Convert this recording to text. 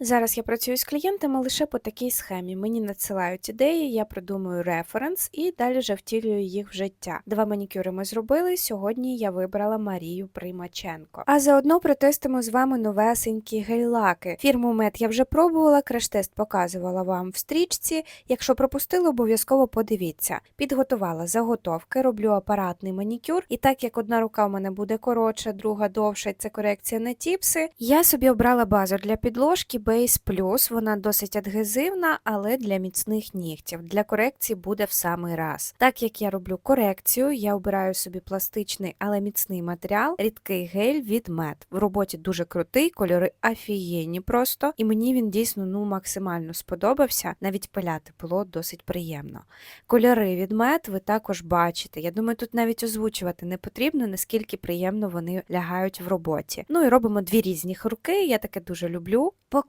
Зараз я працюю з клієнтами лише по такій схемі. Мені надсилають ідеї, я придумую референс і далі вже втілюю їх в життя. Два манікюри ми зробили. Сьогодні я вибрала Марію Примаченко. А заодно протестимо з вами новесенькі гель-лаки. Фірму Мед я вже пробувала, краш-тест показувала вам в стрічці. Якщо пропустили, обов'язково подивіться. Підготувала заготовки, роблю апаратний манікюр, і так як одна рука в мене буде коротша, друга довша, це корекція на тіпси. Я собі обрала базу для підложки Base Plus. Вона досить адгезивна, але для міцних нігтів. Для корекції буде в самий раз. Так як я роблю корекцію, я обираю собі пластичний, але міцний матеріал, рідкий гель від Мед. В роботі дуже крутий, кольори офігенні просто, і мені він дійсно ну максимально сподобався. Навіть пиляти було досить приємно. Кольори від мед ви також бачите. Я думаю, тут навіть озвучувати не потрібно, наскільки приємно вони лягають в роботі. Ну і робимо дві різні руки, я таке дуже люблю. По